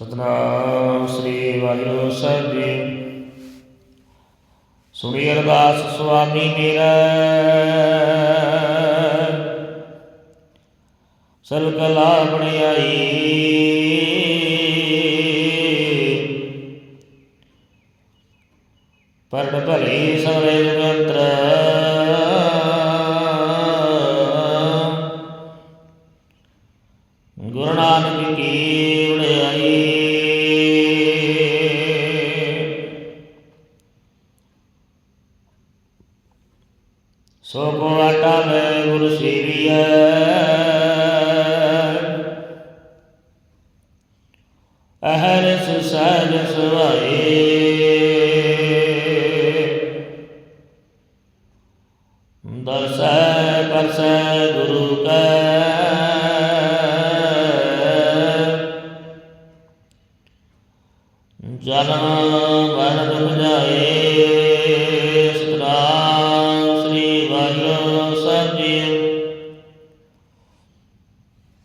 ਸਤਨਾਮ ਸ੍ਰੀ ਵਾਹਿਗੁਰੂ ਸਾਹਿਬ ਜੀ। ਸੁਣੀ ਅਰਦਾਸ ਸੁਆਮੀ ਮੇਰਾ ਸਰਬ ਕਲਾ ਬਣਾਈ। ਪਰਣ ਭਲੇ ਸਗਲੇ ਜਗੰਤਰ ਸੋ ਕੋ ਆਟਾ ਮੈਂ ਗੁਰ ਸੇਵੀਐ। ਅਹਰ ਸੁਸਾਜ ਸੁਆਏ ਦਰਸੈ ਪਰਸੈ ਗੁਰੂ ਕੈ। ਜਨਮ ਮਰਨ ਦੁਖ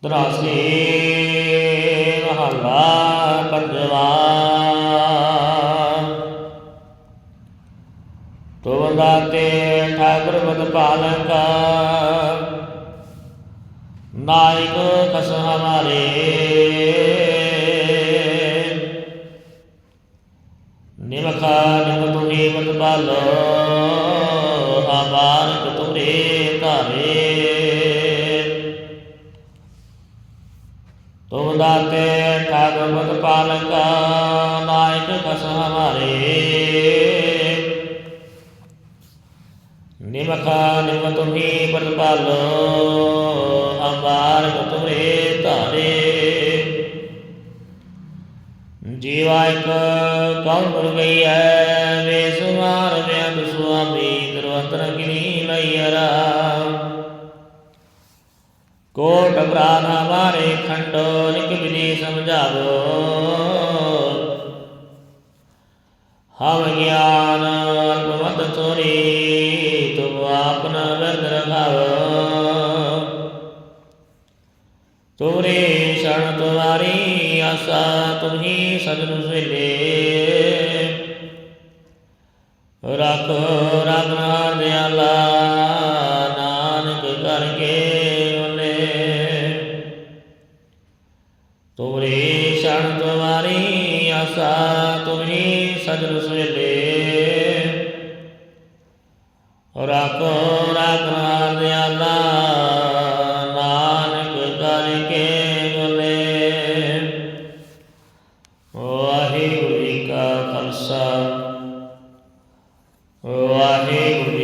ਦਰਾਸੇ ਮਹੱਲਾ ਪੰਜਵਾ। ਤੋਵੰਦਾ ਤੇ ਠਾਕੁਰ ਬਦ ਪਾਲਕਾ ਨਾਇਕ ਕਸ ਹਮਾਰੇ। ਨਿਮਖਾ ਨਿਮ ਤੁਮੀ ਮਤ ਪਾਲੋ ਆਬਾਰਕ ਤੁਮਰੇ ਧਾਰੇ। ਦਾਤੇ ਠਾਕੁਰ ਮਤ ਪਾਲਕਾ ਨਾਇਕ ਕਸ ਹਮਾਰੇ ਨਿਮਖਾ ਨਿਮ ਤੁਮੀ ਮਤ ਪਾਲੋ ਆਬਾਰਕ ਤੁਮਰੇ ਧਾਰੇ। ਜੀਵਾ ਇੱਕ ਕੌਣ ਬਣ ਗਈ ਹੈ ਕੋਟ ਪ੍ਰਾਨ ਹਮਾਰੇ ਖੰਡੋ, ਲਿਖ ਵਿਨੇ ਸਮਝਾਵੋ। ਹਮ ਗਿਆਨ ਅਲਪਮਤ ਤੋਰੀ, ਤੁਮ ਆਪਨ ਵਰਦ ਰਖਾਵੋ। ਤੋਰੇ ਸ਼ਰਨ ਤੁਮਾਰੀ ਆਸਾ ਤੁਮਹੀ ਸਜਨ ਸਵੇਲੇ ਰੱਖੋ ਰਖਨਾਰ ਦਿਆਲਾ ਤੋਰੇ ਸ਼ਰਨ ਤੁਮਾਰੀ ਆਸਾ ਤੁਮਹੀ ਸਜਨ ਸਵੇਲੇ ਰੱਖੋ ਰਖਨਾਰ ਦਿਆਲਾ ਨਾਨਕ ਕਰਕੇ ਬੋਲੇ ਵਾਹਿਗੁਰੂ ਜੀ ਕਾ ਖਾਲਸਾ ਵਾਹਿਗੁਰੂ